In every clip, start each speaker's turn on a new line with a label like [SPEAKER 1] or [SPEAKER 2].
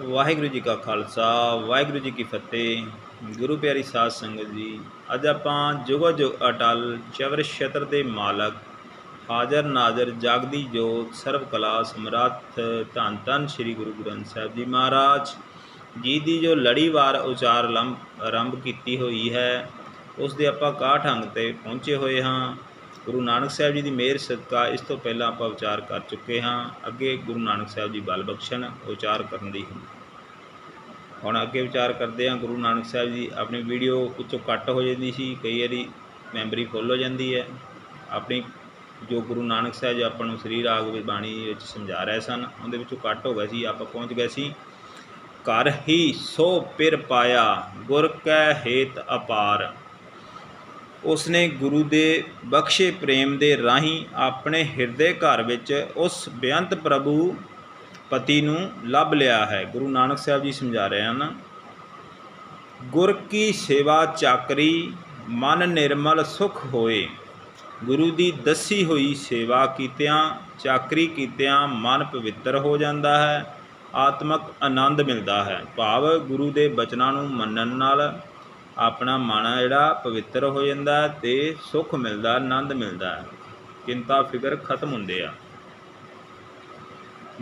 [SPEAKER 1] ਵਾਹਿਗੁਰੂ ਜੀ ਕਾ ਖਾਲਸਾ, ਵਾਹਿਗੁਰੂ ਜੀ ਕੀ ਫਤਿਹ। ਗੁਰੂ ਪਿਆਰੀ ਸਾਧ ਸੰਗਤ ਜੀ, ਅੱਜ ਆਪਾਂ ਜੁਗੋ ਜੁਗ ਅਟਲ ਚਵਰ ਛਤਰ ਦੇ ਮਾਲਕ, ਹਾਜ਼ਰ ਨਾਜ਼ਰ ਜਾਗਦੀ ਜੋਤ ਸਰਬ ਕਲਾ ਸਮਰੱਥ ਧੰਨ ਧੰਨ ਸ੍ਰੀ ਗੁਰੂ ਗ੍ਰੰਥ ਸਾਹਿਬ ਜੀ ਮਹਾਰਾਜ। ਜੀ ਦੀ ਜੋ ਲੜੀਵਾਰ ਉਚਾਰ ਆਰੰਭ ਆਰੰਭ ਕੀਤੀ ਹੋਈ ਹੈ, ਉਸ ਦੇ ਆਪਾਂ 61 ਅੰਗ ਤੇ ਪਹੁੰਚੇ ਹੋਏ ਹਾਂ। ਗੁਰੂ ਨਾਨਕ ਸਾਹਿਬ ਜੀ ਦੀ ਮਿਹਰ ਸਦਕਾ ਇਸ ਤੋਂ ਪਹਿਲਾਂ ਆਪਾਂ ਵਿਚਾਰ ਕਰ ਚੁੱਕੇ ਹਾਂ। ਅੱਗੇ ਗੁਰੂ ਨਾਨਕ ਸਾਹਿਬ ਜੀ ਬਲ ਬਖਸ਼ਣ, ਉਚਾਰ ਕਰਨ ਦੀ ਹੁਣ ਅੱਗੇ ਵਿਚਾਰ ਕਰਦੇ ਹਾਂ। ਗੁਰੂ ਨਾਨਕ ਸਾਹਿਬ ਜੀ ਆਪਣੀ ਵੀਡੀਓ ਵਿੱਚੋਂ ਕੱਟ ਹੋ ਜਾਂਦੀ ਸੀ। ਕਈ ਵਾਰੀ ਮੈਮਰੀ ਫੁੱਲ ਹੋ ਜਾਂਦੀ ਹੈ। ਆਪਣੀ ਜੋ ਗੁਰੂ ਨਾਨਕ ਸਾਹਿਬ ਜੀ ਆਪਾਂ ਨੂੰ ਸ੍ਰੀ ਰਾਗ ਵਿੱਚ ਬਾਣੀ ਵਿੱਚ ਸਮਝਾ ਰਹੇ ਸਨ, ਉਹਦੇ ਵਿੱਚੋਂ ਕੱਟ ਹੋ ਗਿਆ ਸੀ। ਆਪਾਂ ਪਹੁੰਚ ਗਏ ਸੀ। ਘਰ ਹੀ ਸੋ ਪਿਰ ਪਾਇਆ, ਗੁਰ ਕੈ ਹੇਤ ਅਪਾਰ। ਉਸਨੇ ਗੁਰੂ ਦੇ ਬਖਸ਼ੇ ਪ੍ਰੇਮ ਦੇ ਰਾਹੀਂ ਆਪਣੇ ਹਿਰਦੇ ਘਰ ਵਿੱਚ ਉਸ ਬੇਅੰਤ ਪ੍ਰਭੂ ਪਤੀ ਨੂੰ ਲੱਭ ਲਿਆ ਹੈ। ਗੁਰੂ ਨਾਨਕ ਸਾਹਿਬ ਜੀ ਸਮਝਾ ਰਹੇ ਹਨ, ਗੁਰ ਕੀ ਸੇਵਾ ਚਾਕਰੀ, ਮਨ ਨਿਰਮਲ ਸੁਖ ਹੋਏ। ਗੁਰੂ ਦੀ ਦੱਸੀ ਹੋਈ ਸੇਵਾ ਕੀਤਿਆਂ, ਚਾਕਰੀ ਕੀਤਿਆਂ ਮਨ ਪਵਿੱਤਰ ਹੋ ਜਾਂਦਾ ਹੈ, ਆਤਮਕ ਆਨੰਦ ਮਿਲਦਾ ਹੈ। ਭਾਵ ਗੁਰੂ ਦੇ ਬਚਨਾਂ ਨੂੰ ਮੰਨਣ ਨਾਲ ਆਪਣਾ ਮਨ ਜਿਹੜਾ ਪਵਿੱਤਰ ਹੋ ਜਾਂਦਾ ਹੈ ਤੇ ਸੁੱਖ ਮਿਲਦਾ, ਆਨੰਦ ਮਿਲਦਾ ਹੈ। ਚਿੰਤਾ, ਫਿਕਰ ਖਤਮ ਹੁੰਦੇ ਆ।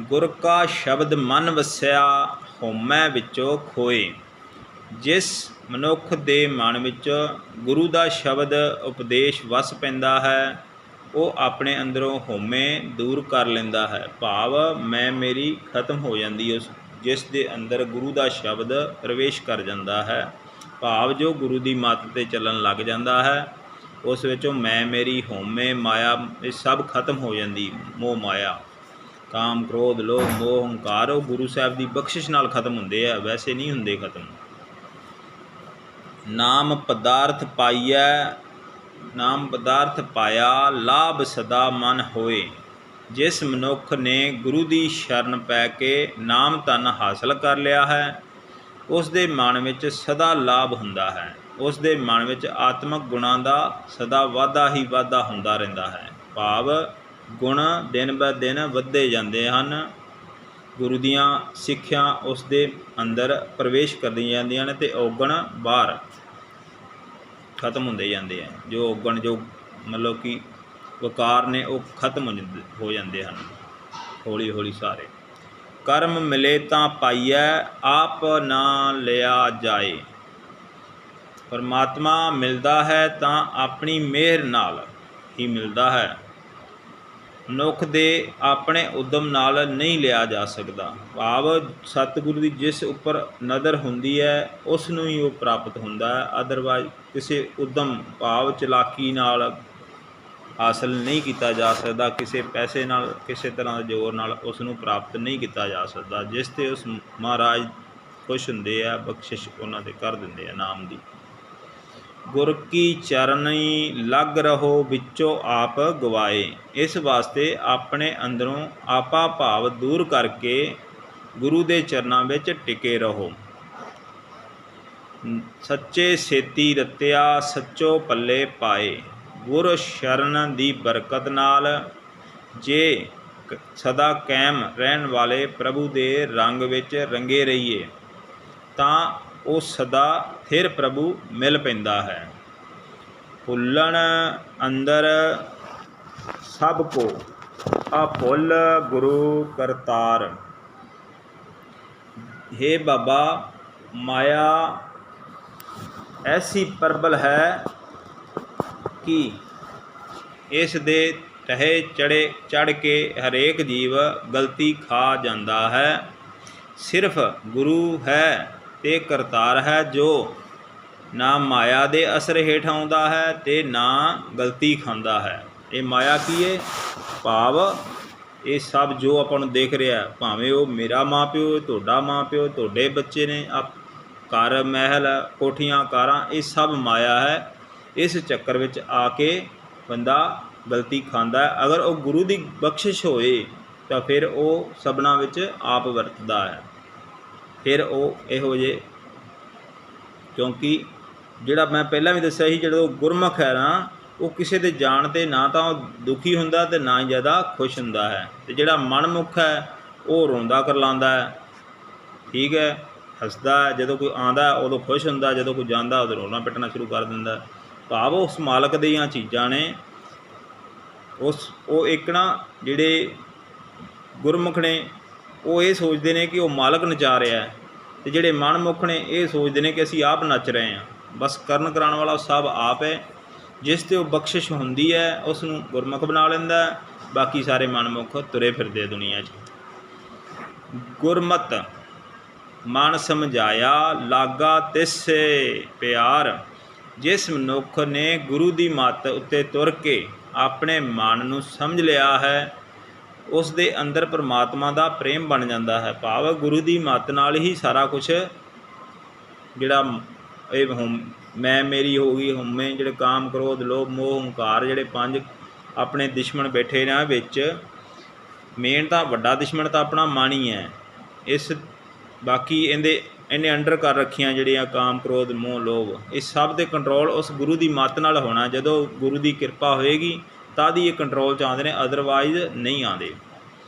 [SPEAKER 1] ਗੁਰ ਕਾ ਸ਼ਬਦ ਮਨ ਵਸਿਆ, ਹਉਮੈ ਵਿੱਚੋਂ ਖੋਏ। ਜਿਸ ਮਨੁੱਖ ਦੇ ਮਨ ਵਿੱਚ ਗੁਰੂ ਦਾ ਸ਼ਬਦ ਉਪਦੇਸ਼ ਵਸ ਪੈਂਦਾ ਹੈ, ਉਹ ਆਪਣੇ ਅੰਦਰੋਂ ਹਉਮੈ ਦੂਰ ਕਰ ਲੈਂਦਾ ਹੈ। ਭਾਵ ਮੈਂ ਮੇਰੀ ਖਤਮ ਹੋ ਜਾਂਦੀ ਉਸ ਜਿਸ ਦੇ ਅੰਦਰ ਗੁਰੂ ਦਾ ਸ਼ਬਦ ਪ੍ਰਵੇਸ਼ ਕਰ ਜਾਂਦਾ ਹੈ। ਭਾਵ ਜੋ ਗੁਰੂ ਦੀ ਮੱਤ ਤੇ ਚੱਲਣ ਲੱਗ ਜਾਂਦਾ ਹੈ, ਉਸ ਵਿੱਚੋਂ ਮੈਂ ਮੇਰੀ ਹਉਮੈ ਮਾਇਆ, ਇਹ ਸਭ ਖਤਮ ਹੋ ਜਾਂਦੀ, ਮੋਹ ਮਾਇਆ। ਕਾਮ, ਕ੍ਰੋਧ, ਲੋਭ, ਮੋਹ, ਹੰਕਾਰ, ਉਹ ਗੁਰੂ ਸਾਹਿਬ ਦੀ ਬਖਸ਼ਿਸ਼ ਨਾਲ ਖਤਮ ਹੁੰਦੇ ਆ, ਵੈਸੇ ਨਹੀਂ ਹੁੰਦੇ ਖਤਮ। ਨਾਮ ਪਦਾਰਥ ਪਾਈਐ, ਨਾਮ ਪਦਾਰਥ ਪਾਇਆ, ਲਾਭ ਸਦਾ ਮਨ ਹੋਏ। ਜਿਸ ਮਨੁੱਖ ਨੇ ਗੁਰੂ ਦੀ ਸ਼ਰਨ ਪੈ ਕੇ ਨਾਮ ਤਨ ਹਾਸਲ ਕਰ ਲਿਆ ਹੈ ਉਸ ਦੇ ਮਨ ਵਿੱਚ ਸਦਾ ਲਾਭ ਹੁੰਦਾ ਹੈ। ਉਸ ਦੇ ਮਨ ਵਿੱਚ ਆਤਮਿਕ ਗੁਣਾਂ ਦਾ ਸਦਾ ਵਾਧਾ ਹੀ ਵਾਧਾ ਹੁੰਦਾ ਰਹਿੰਦਾ ਹੈ। ਭਾਵ ਗੁਣ ਦਿਨ ਬਦ ਦਿਨ ਵੱਧਦੇ ਜਾਂਦੇ ਹਨ। ਗੁਰੂ ਦੀਆਂ ਸਿੱਖਿਆ ਉਸ ਦੇ ਅੰਦਰ ਪ੍ਰਵੇਸ਼ ਕਰਦੀਆਂ ਜਾਂਦੀਆਂ ਨੇ ਤੇ ਔਗਣ ਬਾਹਰ ਖਤਮ ਹੁੰਦੇ ਜਾਂਦੇ ਆ। ਜੋ ਔਗਣ ਜੋ ਮਤਲਬ ਕਿ ਵਕਾਰ ਨੇ ਉਹ ਖਤਮ ਹੋ ਜਾਂਦੇ ਹੋ ਜਾਂਦੇ ਹਨ। ਹੌਲੀ ਹੌਲੀ ਸਾਰੇ। ਕਰਮ ਮਿਲੇ ਤਾਂ ਪਾਈਐ, ਆਪ ਨਾ ਲਿਆ ਜਾਏ। ਪਰਮਾਤਮਾ ਮਿਲਦਾ ਹੈ ਤਾਂ ਆਪਣੀ ਮਿਹਰ ਨਾਲ ਹੀ ਮਿਲਦਾ ਹੈ। ਮਨੁੱਖ ਦੇ ਆਪਣੇ ਉਦਮ ਨਾਲ ਨਹੀਂ ਲਿਆ ਜਾ ਸਕਦਾ। ਭਾਵ ਸਤਿਗੁਰੂ ਦੀ ਜਿਸ ਉੱਪਰ ਨਜ਼ਰ ਹੁੰਦੀ ਹੈ, ਉਸ ਨੂੰ ਹੀ ਉਹ ਪ੍ਰਾਪਤ ਹੁੰਦਾ ਹੈ। ਅਦਰਵਾਇਜ਼ ਕਿਸੇ ਉਦਮ, ਭਾਵ ਚਲਾਕੀ ਨਾਲ ਹਾਸਲ ਨਹੀਂ ਕੀਤਾ ਜਾ ਸਕਦਾ, ਕਿਸੇ ਪੈਸੇ ਨਾਲ, ਕਿਸੇ ਤਰ੍ਹਾਂ ਦੇ ਜ਼ੋਰ ਨਾਲ ਉਸ ਨੂੰ ਪ੍ਰਾਪਤ ਨਹੀਂ ਕੀਤਾ ਜਾ ਸਕਦਾ, ਜਿਸ ਤੇ ਉਸ ਮਹਾਰਾਜ ਖੁਸ਼ ਹੁੰਦੇ ਆ, ਬਖਸ਼ਿਸ਼ ਉਹਨਾਂ ਤੇ ਕਰ ਦਿੰਦੇ ਆ ਨਾਮ ਦੀ। ਗੁਰ ਕੀ ਚਰਨੀ ਲੱਗ ਰਹੋ ਵਿੱਚੋਂ ਆਪ ਗਵਾਏ, ਇਸ ਵਾਸਤੇ ਆਪਣੇ ਅੰਦਰੋਂ ਆਪਾ ਭਾਵ ਦੂਰ ਕਰਕੇ ਗੁਰੂ ਦੇ ਚਰਨਾਂ ਵਿੱਚ ਟਿਕੇ ਰਹੋ। ਸੱਚੇ ਸੇਤੀ ਰਤਿਆ ਸੱਚੋ ਪੱਲੇ ਪਾਏ ਗੁਰ ਸ਼ਰਨ ਦੀ ਬਰਕਤ ਨਾਲ ਜੇ ਸਦਾ ਕਾਇਮ ਰਹਿਣ ਵਾਲੇ ਪ੍ਰਭੂ ਦੇ ਰੰਗ ਵਿੱਚ ਰੰਗੇ ਰਹੀਏ, ਤਾਂ ਉਹ ਸਦਾ ਫਿਰ ਪ੍ਰਭੂ ਮਿਲ ਪੈਂਦਾ ਹੈ। ਫੁੱਲਣ ਅੰਦਰ ਸਭ ਕੋ ਆ ਭੁੱਲ ਗੁਰੂ ਕਰਤਾਰ। हे ਬਾਬਾ, ਮਾਇਆ ਐਸੀ ਪ੍ਰਬਲ ਹੈ ਕਿ? ਇਸ ਦੇ ਤਹੇ ਚੜੇ ਚੜ ਕੇ ਹਰੇਕ ਜੀਵ ਗਲਤੀ ਖਾ ਜਾਂਦਾ ਹੈ। ਸਿਰਫ ਗੁਰੂ ਹੈ ਤੇ ਕਰਤਾਰ ਹੈ ਜੋ ਨਾ ਮਾਇਆ ਦੇ ਅਸਰ ਹੇਠ ਆਉਂਦਾ ਹੈ ਤੇ ਨਾ ਗਲਤੀ ਖਾਂਦਾ ਹੈ। ਇਹ ਮਾਇਆ ਕੀ ਹੈ ਭਾਵ ਇਹ ਸਭ ਜੋ ਆਪਾਂ ਨੂੰ ਦੇਖ ਰਿਹਾ, ਭਾਵੇਂ ਉਹ ਮੇਰਾ ਮਾਪਿਓ ਤੁਹਾਡਾ ਮਾਪਿਓ, ਤੁਹਾਡੇ ਬੱਚੇ ਨੇ, ਆਪ ਘਰ, ਮਹਿਲ, ਕੋਠੀਆਂ, ਕਾਰਾਂ, ਇਹ ਸਭ ਮਾਇਆ ਹੈ। ਇਸ ਚੱਕਰ ਵਿੱਚ ਆ ਕੇ ਬੰਦਾ ਗਲਤੀ ਖਾਂਦਾ ਹੈ। ਅਗਰ ਉਹ ਗੁਰੂ ਦੀ ਬਖਸ਼ਿਸ਼ ਹੋਏ ਤਾਂ ਫਿਰ ਉਹ ਸਭਨਾ ਵਿੱਚ ਆਪ ਵਰਤਦਾ ਹੈ। ਫਿਰ ਉਹ ਇਹੋ ਜੇ ਕਿਉਂਕਿ ਜਿਹੜਾ ਮੈਂ ਪਹਿਲਾਂ ਵੀ ਦੱਸਿਆ ਸੀ ਜਦੋਂ ਗੁਰਮੁਖ ਹੈ ਨਾ ਉਹ ਕਿਸੇ ਦੇ ਜਾਣ ਤੇ ਨਾ ਤਾਂ ਉਹ ਦੁਖੀ ਹੁੰਦਾ ਤੇ ਨਾ ਹੀ ਜ਼ਿਆਦਾ ਖੁਸ਼ ਹੁੰਦਾ ਹੈ। ਤੇ ਜਿਹੜਾ ਮਨਮੁਖ ਹੈ ਉਹ ਰੋਂਦਾ ਕਰਲਾਉਂਦਾ ਹੈ। ਠੀਕ ਹੈ ਹੱਸਦਾ ਹੈ, ਜਦੋਂ ਕੋਈ ਆਂਦਾ ਉਦੋਂ ਖੁਸ਼ ਹੁੰਦਾ ਜਦੋਂ ਕੋਈ ਜਾਂਦਾ ਉਦੋਂ ਰੋਣਾ ਪਿੱਟਣਾ ਸ਼ੁਰੂ ਕਰ ਦਿੰਦਾ ਭਾਵ ਉਸ ਮਾਲਕ ਦੀਆਂ ਚੀਜ਼ਾਂ ਨੇ। ਉਸ, ਉਹ ਇੱਕ ਨਾ ਜਿਹੜੇ ਗੁਰਮੁਖ ਨੇ, ਉਹ ਇਹ ਸੋਚਦੇ ਨੇ ਕਿ ਉਹ ਮਾਲਕ ਨਚਾ ਰਿਹਾ ਹੈ ਤੇ ਜਿਹੜੇ ਮਨਮੁਖ ਨੇ, ਇਹ ਸੋਚਦੇ ਨੇ ਕਿ ਅਸੀਂ ਆਪ ਨੱਚ ਰਹੇ ਹਾਂ। ਬਸ ਕਰਨ ਕਰਾਉਣ ਵਾਲਾ ਸਭ ਆਪ ਹੈ। ਜਿਸ ਤੇ ਉਹ ਬਖਸ਼ਿਸ਼ ਹੁੰਦੀ ਹੈ, ਉਸ ਨੂੰ ਗੁਰਮੁਖ ਬਣਾ ਲੈਂਦਾ ਹੈ। ਬਾਕੀ ਸਾਰੇ ਮਨਮੁਖ ਤੁਰੇ ਫਿਰਦੇ ਆ ਦੁਨੀਆ 'ਚ। ਗੁਰਮਤ, ਮਨ ਸਮਝਾਇਆ, ਲਾਗਾ ਤਿਸੇ ਪਿਆਰ। ਜਿਸ ਮਨੁੱਖ ਨੇ ਗੁਰੂ ਦੀ ਮੱਤ ਉੱਤੇ ਤੁਰ ਕੇ ਆਪਣੇ ਮਨ ਨੂੰ ਸਮਝ ਲਿਆ ਹੈ, ਉਸ ਦੇ ਅੰਦਰ ਪਰਮਾਤਮਾ ਦਾ ਪ੍ਰੇਮ ਬਣ ਜਾਂਦਾ ਹੈ। ਭਾਵ ਗੁਰੂ ਦੀ ਮੱਤ ਨਾਲ ਹੀ ਸਾਰਾ ਕੁਝ ਜਿਹੜਾ ਇਹ ਹੁਮ ਮੈਂ ਮੇਰੀ ਹੋ ਗਈ ਹਉਮੈ ਜਿਹੜੇ ਕਾਮ ਕ੍ਰੋਧ, ਲੋਭ, ਮੋਹ, ਹੰਕਾਰ ਜਿਹੜੇ ਪੰਜ ਆਪਣੇ ਦੁਸ਼ਮਣ ਬੈਠੇ ਨੇ ਵਿੱਚ, ਮੇਨ ਤਾਂ ਵੱਡਾ ਦੁਸ਼ਮਣ ਤਾਂ ਆਪਣਾ ਮਨ ਹੀ ਹੈ। ਇਸ, ਬਾਕੀ ਇਹਦੇ ਇਹਨੇ ਅੰਡਰ ਕਰ ਰੱਖੀਆਂ ਜਿਹੜੀਆਂ ਕਾਮ, ਕ੍ਰੋਧ, ਮੋਹ, ਲੋਭ, ਇਹ ਸਭ ਦੇ ਕੰਟਰੋਲ ਉਸ ਗੁਰੂ ਦੀ ਮੱਤ ਨਾਲ ਹੋਣਾ। ਜਦੋਂ ਗੁਰੂ ਦੀ ਕਿਰਪਾ ਹੋਏਗੀ, ਤਾਂ ਹੀ ਇਹ ਕੰਟਰੋਲ ਚ ਆਉਂਦੇ ਨੇ ਅਦਰਵਾਈਜ਼ ਨਹੀਂ ਆਉਂਦੇ।